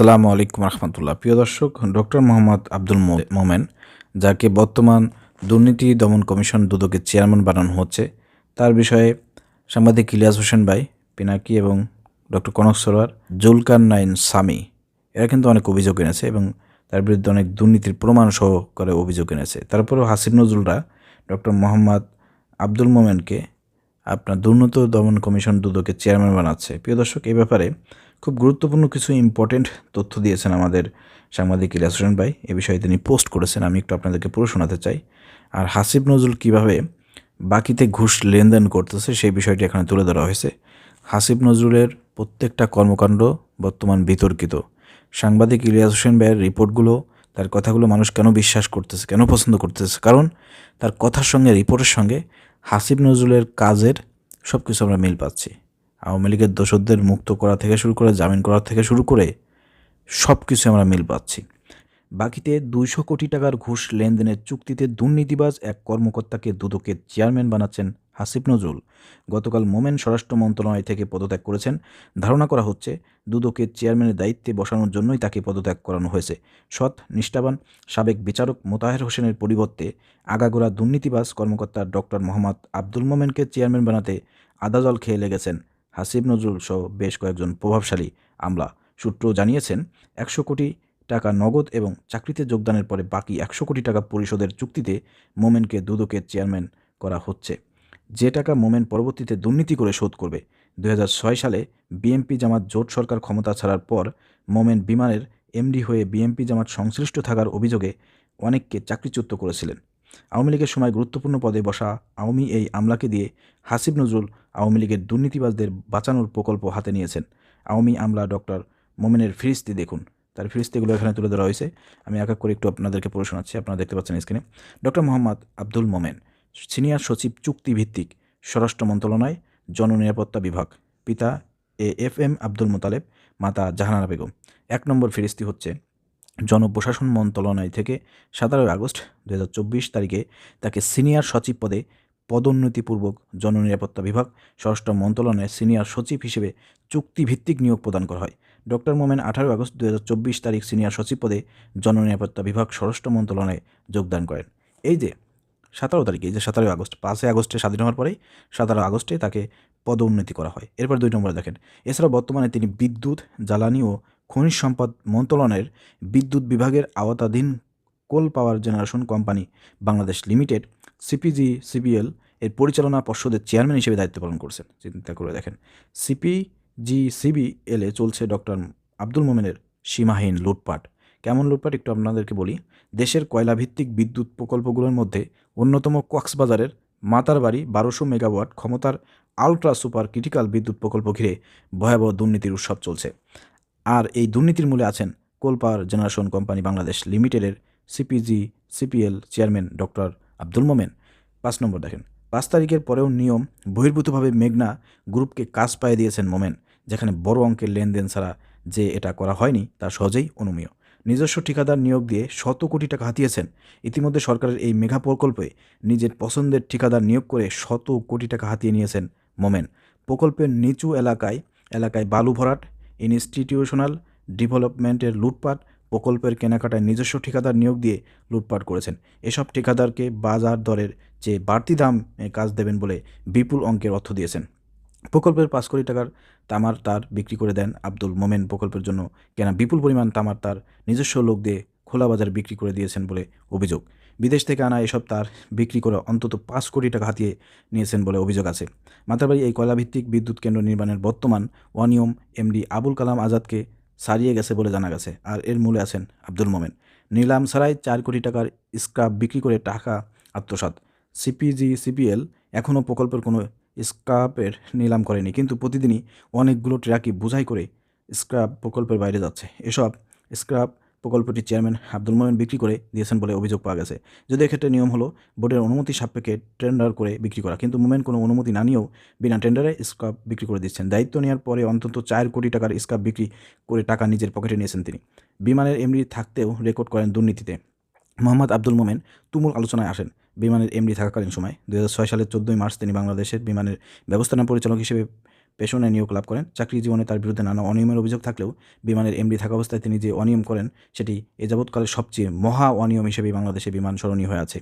আসসালামু আলাইকুম রহমতুল্লাহ। প্রিয় দর্শক, ডক্টর মোহাম্মদ আব্দুল মোমেন, যাকে বর্তমান দুর্নীতি দমন কমিশন দুদকের চেয়ারম্যান বানানো হচ্ছে, তার বিষয়ে সাংবাদিক ইলিয়াস হোসেন ভাই, পিনাকি এবং ডক্টর কনক সরোয়ার জুলকার নাইন সামি, এরা কিন্তু অনেক অভিযোগ এনেছে এবং তার বিরুদ্ধে অনেক দুর্নীতির প্রমাণ সহ করে অভিযোগ এনেছে। তারপরেও হাসিব নজরুলরা ডক্টর মোহাম্মদ আব্দুল মোমেনকে আপনার দুর্নীতি দমন কমিশন দুদকের চেয়ারম্যান বানাচ্ছে। প্রিয় দর্শক, এই ব্যাপারে খুব গুরুত্বপূর্ণ কিছু ইম্পর্টেন্ট তথ্য দিয়েছেন আমাদের সাংবাদিক ইলিয়াস হোসেন ভাই। এ বিষয়ে তিনি পোস্ট করেছেন, আমি একটু আপনাদেরকে পুরো শোনাতে চাই। আর হাসিব নজরুল কীভাবে বাকিতে ঘুষ লেনদেন করতেছে, সেই বিষয়টি এখানে তুলে ধরা হয়েছে। হাসিব নজরুলের প্রত্যেকটা কর্মকাণ্ড বর্তমান বিতর্কিত। সাংবাদিক ইলিয়াস হোসেন ভাইয়ের রিপোর্টগুলো, তার কথাগুলো মানুষ কেন বিশ্বাস করতেছে, কেন পছন্দ করতেছে? কারণ তার কথার সঙ্গে, রিপোর্টের সঙ্গে হাসিব নজরুলের কাজের সব কিছু আমরা মিল পাচ্ছি। আওয়ামী লীগের দোষদের মুক্ত করা থেকে শুরু করে জামিন করা থেকে শুরু করে সব কিছু আমরা মিল পাচ্ছি। বাকিতে দুইশো কোটি টাকার ঘুষ লেনদেনের চুক্তিতে দুর্নীতিবাজ এক কর্মকর্তাকে দুদকের চেয়ারম্যান বানাচ্ছেন হাসিব নজরুল। গতকাল মোমেন স্বরাষ্ট্র মন্ত্রণালয় থেকে পদত্যাগ করেছেন। ধারণা করা হচ্ছে, দুদকের চেয়ারম্যানের দায়িত্বে বসানোর জন্যই তাকে পদত্যাগ করানো হয়েছে। সৎ, নিষ্ঠাবান সাবেক বিচারক মোতাহের হোসেনের পরিবর্তে আগাগোড়া দুর্নীতিবাজ কর্মকর্তা ডক্টর মোহাম্মদ আব্দুল মোমেনকে চেয়ারম্যান বানাতে আদাজল খেয়ে লেগেছেন। হাসিব নজরুল সহ বেশ কয়েকজন প্রভাবশালী আমলা সূত্র জানিয়েছেন, একশো কোটি টাকা নগদ এবং চাকরিতে যোগদানের পরে বাকি একশো কোটি টাকা পরিশোধের চুক্তিতে মোমেনকে দুদকের চেয়ারম্যান করা হচ্ছে। যে টাকা মোমেন পরবর্তীতে দুর্নীতি করে শোধ করবে দু হাজার ছয় সালে বিএমপি জামাত জোট সরকার ক্ষমতা ছাড়ার পর মোমেন বিমানের এমডি হয়ে বিএমপি জামাত সংশ্লিষ্ট থাকার অভিযোগে অনেককে চাকরিচ্যুত করেছিলেন। আওয়ামী লীগের সময় গুরুত্বপূর্ণ পদে বসা আওয়ামী এই আমলাকে দিয়ে হাসিব নজরুল আওয়ামী লীগের দুর্নীতিবাজদের বাঁচানোর প্রকল্প হাতে নিয়েছেন। আওয়ামী আমলা ডক্টর মোমেনের ফিরিস্তি দেখুন। তার ফিরিস্তিগুলো এখানে তুলে ধরা হয়েছে। আমি এক করে একটু আপনাদেরকে পড়ে শোনাচ্ছি। আপনারা দেখতে পাচ্ছেন স্ক্রিনে ডক্টর মোহাম্মদ আব্দুল মোমেন, সিনিয়র সচিব চুক্তিভিত্তিক স্বরাষ্ট্র মন্ত্রণালয়, জননিরাপত্তা বিভাগ। পিতা A F M Abdul Motaleb, মাতা জাহানারা বেগম। এক নম্বর ফিরিস্তি হচ্ছে জনপ্রশাসন মন্ত্রণালয় থেকে সতেরোই আগস্ট দু হাজার চব্বিশ তারিখে তাকে সিনিয়র সচিব পদে পদোন্নতিপূর্বক জননিরাপত্তা বিভাগ, স্বরাষ্ট্র মন্ত্রণালয়ের সিনিয়র সচিব হিসেবে চুক্তিভিত্তিক নিয়োগ প্রদান করা হয়। ডক্টর মোমেন আঠারোই আগস্ট দু হাজার চব্বিশ তারিখ সিনিয়র সচিব পদে জননিরাপত্তা বিভাগ, স্বরাষ্ট্র মন্ত্রণালয়ে যোগদান করেন। এই যে সতেরো তারিখে, এই যে সতেরোই আগস্ট, পাঁচই আগস্টে স্বাধীন হওয়ার পরেই সতেরো আগস্টে তাকে পদোন্নতি করা হয়। এরপর দুই নম্বরে দেখেন এছাড়া বর্তমানে তিনি বিদ্যুৎ, জ্বালানি ও খনিজ সম্পদ মন্ত্রণালয়ের বিদ্যুৎ বিভাগের আওতাধীন coal power generation company Bangladesh limited, CPG, CBL এর পরিচালনা পর্ষদের চেয়ারম্যান হিসেবে দায়িত্ব পালন করছেন। চিন্তা করে দেখেন, সিপিজি, সিবিএলে চলছে ডক্টর আব্দুল মোমেনের সীমাহীন লুটপাট। কেমন লুটপাট? একটু আপনাদেরকে বলি, দেশের কয়লাভিত্তিক বিদ্যুৎ প্রকল্পগুলোর মধ্যে অন্যতম কক্সবাজারের মাতারবাড়ি বারোশো মেগাওয়াট ক্ষমতার আলট্রা সুপার ক্রিটিক্যাল বিদ্যুৎ প্রকল্প ঘিরে ভয়াবহ দুর্নীতির উৎসব চলছে। আর এই দুর্নীতির মূলে আছেন coal power generation company Bangladesh লিমিটেডের CPG, CPL chairman doctor Abdul Momen. পাঁচ নম্বর দেখেন, পাঁচ তারিখের পরেও নিয়ম বহির্ভূতভাবে মেঘনা গ্রুপকে কাজ পায়ে দিয়েছেন মোমেন, যেখানে বড় অঙ্কের লেনদেন ছাড়া যে এটা করা হয়নি তা সহজেই অনুমেয়। নিজস্ব ঠিকাদার নিয়োগ দিয়ে শত কোটি টাকা হাতিয়েছেন। ইতিমধ্যে সরকারের এই মেঘা প্রকল্পে নিজের পছন্দের ঠিকাদার নিয়োগ করে শত কোটি টাকা হাতিয়ে নিয়েছেন মোমেন। প্রকল্পের নিচু এলাকায় এলাকায় বালু ভরাট ইনস্টিটিউশনাল ডেভেলপমেন্টের লুটপাট প্রকল্পের কেনাকাটায় নিজস্ব ঠিকাদার নিয়োগ দিয়ে লুটপাট করেছেন। এসব ঠিকাদারকে বাজার দরের চেয়ে বাড়তি দামে কাজ দেবেন বলে বিপুল অঙ্কের অর্থ দিয়েছেন। প্রকল্পের পাঁচ কোটি টাকার তামার তার বিক্রি করে দেন আব্দুল মোমেন প্রকল্পের জন্য। কেনা বিপুল পরিমাণ তামার তার নিজস্ব লোক দিয়ে খোলা বাজার বিক্রি করে দিয়েছেন বলে অভিযোগ। বিদেশ থেকে আনা এসব তার বিক্রি করে অন্তত পাঁচ কোটি টাকা হাতিয়ে নিয়েছেন বলে অভিযোগ আছে। মাতারবাড়ি এই কয়লাভিত্তিক বিদ্যুৎ কেন্দ্র নির্মাণের বর্তমান অনিয়ম এমডি আবুল কালাম আজাদকে সারিয়ে গেছে বলে জানা গেছে, আর এর মূলে আছেন আব্দুল মোমেন। নিলাম ছাড়াই চার কোটি টাকার স্ক্রাপ বিক্রি করে টাকা আত্মসাৎ। সিপিজি, সিপিএল এখনও প্রকল্পের কোনো স্ক্রাপের নিলাম করেনি, কিন্তু প্রতিদিনই অনেকগুলো ট্রাকই বোঝাই করে স্ক্রাপ প্রকল্পের বাইরে যাচ্ছে। এসব স্ক্রাপ প্রকল্পটির চেয়ারম্যান আব্দুল মোমেন বিক্রি করে দিয়েছেন বলে অভিযোগ পাওয়া গেছে। যদি এক্ষেত্রে নিয়ম হলো বোর্ডের অনুমতি সাপেক্ষে টেন্ডার করে বিক্রি করা, কিন্তু মোমেন কোনো অনুমতি না নিয়েও বিনা টেন্ডারে স্কাপ বিক্রি করে দিচ্ছেন। দায়িত্ব নেওয়ার পরে অন্তত চার কোটি টাকার স্ক্রাপ বিক্রি করে টাকা নিজের পকেটে নিয়েছেন তিনি। বিমানের এমডি থাকতেও রেকর্ড করেন দুর্নীতিতে। মোহাম্মদ আব্দুল মোমেন তুমুল আলোচনায় আসেন। বিমানের এমডি থাকাকালীন সময় দু হাজার ছয় সালের চোদ্দোই মার্চ তিনি বাংলাদেশের বিমানের ব্যবস্থাপনা পরিচালক হিসেবে পেশনে নিয়োগ লাভ করেন। চাকরি জীবনে তার বিরুদ্ধে নানা অনিয়মের অভিযোগ থাকলেও বিমানের এমডি থাকা অবস্থায় তিনি যে অনিয়ম করেন, সেটি এ যাবৎকালে সবচেয়ে মহা অনিয়ম হিসেবে বাংলাদেশে বিমান স্মরণীয় হয়ে আছে।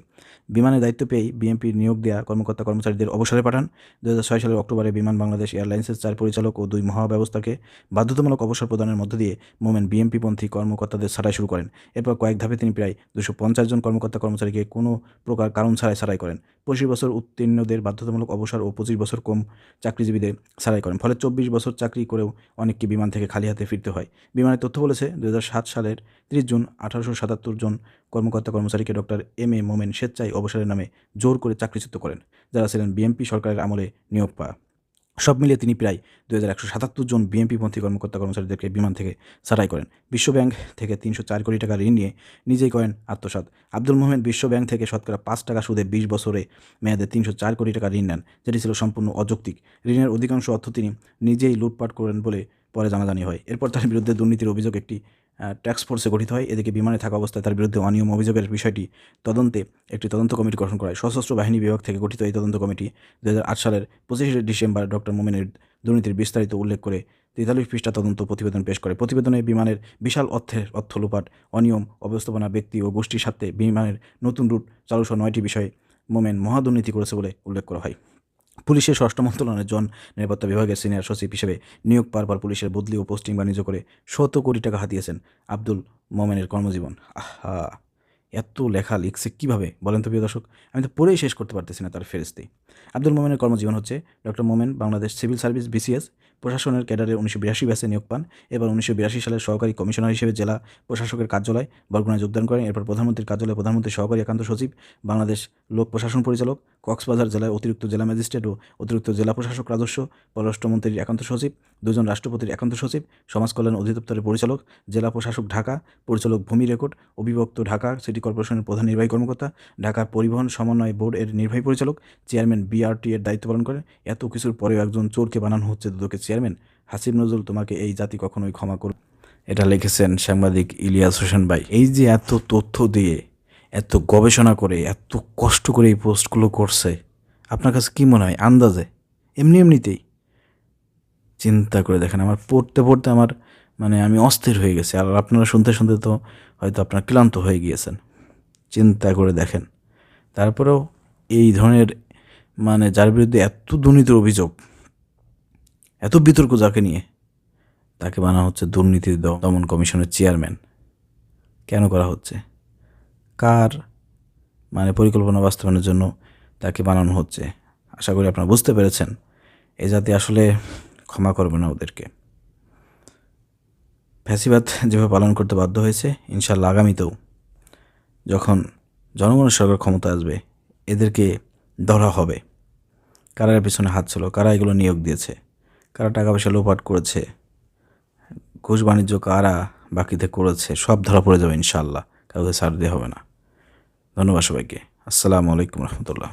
বিমানের দায়িত্ব পেয়েই বিএমপির নিয়োগ দেওয়া কর্মকর্তা কর্মচারীদের অবসরে পাঠান। দু হাজার ছয় সালের অক্টোবরে বিমান বাংলাদেশ এয়ারলাইন্সের চার পরিচালক ও দুই মহাব্যবস্থাকে বাধ্যতামূলক অবসর প্রদানের মধ্য দিয়ে মোমেন বিএমপিপন্থী কর্মকর্তাদের ছাঁটাই শুরু করেন। এরপর কয়েক ধাপে তিনি প্রায় দুশো জন কর্মকর্তা কর্মচারীকে কোনো প্রকার কারণ ছাড়াই ছাড়াই করেন। পঁচিশ বছর উত্তীর্ণদের বাধ্যতামূলক অবসর ও পঁচিশ বছর কম চাকরিজীবীদের সারাই করেন। ফলে চব্বিশ বছর চাকরি করেও অনেককে বিমান থেকে খালি হাতে ফিরতে হয়। বিমানের তথ্য বলেছে দু হাজার সাত সালের তিরিশ জুন আঠারোশো সাতাত্তর জন কর্মকর্তা কর্মচারীকে ডক্টর এম এ মোমেন স্বেচ্ছায় অবসরের নামে জোর করে চাকরিচ্যুত করেন, যারা ছিলেন বিএমপি সরকারের আমলে নিয়োগ পাওয়া। সব মিলিয়ে তিনি প্রায় দু হাজার একশো সাতাত্তর জন বিএনপিপন্থী কর্মকর্তা কর্মচারীদেরকে বিমান থেকে সারাই করেন। বিশ্বব্যাংক থেকে তিনশো চার কোটি টাকা ঋণ নিয়ে নিজেই করেন আত্মসাৎ। আব্দুল মোহামেদ বিশ্বব্যাংক থেকে শতকরা পাঁচ টাকা সুদে বিশ বছরে মেয়াদে তিনশো চার কোটি টাকা ঋণ নেন, যেটি ছিল সম্পূর্ণ অযৌক্তিক। ঋণের অধিকাংশ অর্থ তিনি নিজেই লুটপাট করেন বলে পরে জানাজানি হয়। এরপর তার বিরুদ্ধে দুর্নীতির অভিযোগ একটি ট্যাক্স ফোর্সে গঠিত হয়। এদিকে বিমানে থাকা অবস্থায় তার বিরুদ্ধে অনিয়ম অভিযোগের বিষয়টি তদন্তে একটি তদন্ত কমিটি গঠন করা হয়। সশস্ত্র বাহিনী বিভাগ থেকে গঠিত এই তদন্ত কমিটি দু হাজার আট সালের পঁচিশে ডিসেম্বর ডক্টর মোমেনের দুর্নীতির বিস্তারিত উল্লেখ করে তেতাল্লিশ পৃষ্ঠা তদন্ত প্রতিবেদন পেশ করে। প্রতিবেদনে বিমানের বিশাল অর্থের অর্থ লোপাট, অনিয়ম, অব্যবস্থাপনা, ব্যক্তি ও গোষ্ঠীর সাথে বিমানের নতুন রুট চালু নয়টি বিষয়ে মোমেন মহাদুর্নীতি করেছে বলে উল্লেখ করা হয়। পুলিশের ষষ্ঠ মন্ত্রণালয়ের জন নিরাপত্তা বিভাগের সিনিয়র সচিব হিসেবে নিয়োগ পাওয়ার পর পুলিশের বদলি ও পোস্টিং বাণিজ্য করে শত কোটি টাকা হাতিয়েছেন আব্দুল মোমেনের কর্মজীবন। আহা! এত লেখা লিখছে কীভাবে? বলেন তো প্রিয় দর্শক, আমি তো পড়েই শেষ করতে পারতেছি না তার ফেরিস্তি আব্দুল মোমেনের কর্মজীবন হচ্ছে doctor Momen, Bangladesh civil service, BCS প্রশাসনের ক্যাডারে উনিশশো বিরাশি ব্যাচে নিয়োগ পান। এবার উনিশশো বিরাশি সালের সহকারী কমিশনার হিসেবে জেলা প্রশাসকের কার্যালয় বরগুনায় যোগদান করেন। এরপর প্রধানমন্ত্রীর কার্যালয়ে প্রধানমন্ত্রীর সহকারী একান্ত সচিব, বাংলাদেশ লোক প্রশাসন পরিচালক, কক্সবাজার জেলায় অতিরিক্ত জেলা ম্যাজিস্ট্রেট ও অতিরিক্ত জেলা প্রশাসক রাজস্ব, পররাষ্ট্রমন্ত্রীর একান্ত সচিব, দুজন রাষ্ট্রপতির একান্ত সচিব সমাজ কল্যাণ অধিদপ্তরের পরিচালক, জেলা প্রশাসক ঢাকা, পরিচালক ভূমি রেকর্ড, অবিভক্ত ঢাকা সিটি কর্পোরেশনের প্রধান নির্বাহী কর্মকর্তা ঢাকার পরিবহন সমন্বয় বোর্ড এর নির্বাহী পরিচালক, চেয়ারম্যান বিআরটি এর দায়িত্ব পালন করেন। এত কিছুর পরেও একজন চোরকে বানানো হচ্ছে দুদকের চেয়ারম্যান, হাসিব নজরুল তোমাকে এই জাতি কখনোই ক্ষমা করবে এটা লিখেছেন সাংবাদিক ইলিয়াস হোসেন ভাই। এই যে এত তথ্য দিয়ে, এত গবেষণা করে, এত কষ্ট করে এই পোস্টগুলো করছে, আপনার কাছে কী মনে হয়? আন্দাজে? এমনি এমনিতেই। চিন্তা করে দেখেন, আমার পড়তে পড়তে আমার মানে আমি অস্থির হয়ে গেছি। আর আপনারা শুনতে শুনতে তো হয়তো আপনার ক্লান্ত হয়ে গিয়েছেন। চিন্তা করে দেখেন। তারপরেও এই ধরনের মানে যার বিরুদ্ধে এত দুর্নীতির অভিযোগ এত বিতর্ক যাকে নিয়ে? তাকে বানা হচ্ছে দুর্নীতি দমন কমিশনের চেয়ারম্যান। কেন করা হচ্ছে? কার মানে পরিকল্পনা বাস্তবায়নের জন্য তাকে বানানো হচ্ছে? আশা করি আপনারা বুঝতে পেরেছেন। এ জাতি আসলে ক্ষমা করবে না ওদেরকে। ফ্যাসিবাদ যেভাবে পালন করতে বাধ্য হয়েছে ইনশাল্লাহ আগামীতেও। যখন জনগণের সরকার ক্ষমতা আসবে, এদেরকে ধরা হবে। কারা পিছনে হাত ছিল? কারা এগুলো নিয়োগ দিয়েছে? কারা টাকা পয়সা লোপাট করেছে, ঘুষ বাণিজ্য কারা বাকিতে করেছে, সব ধরা পড়ে যাবে ইনশাল্লাহ কাউকে ছাড় দিয়ে হবে না। ধন্যবাদ সবাইকে। আসসালামু আলাইকুম রহমতুল্লাহ।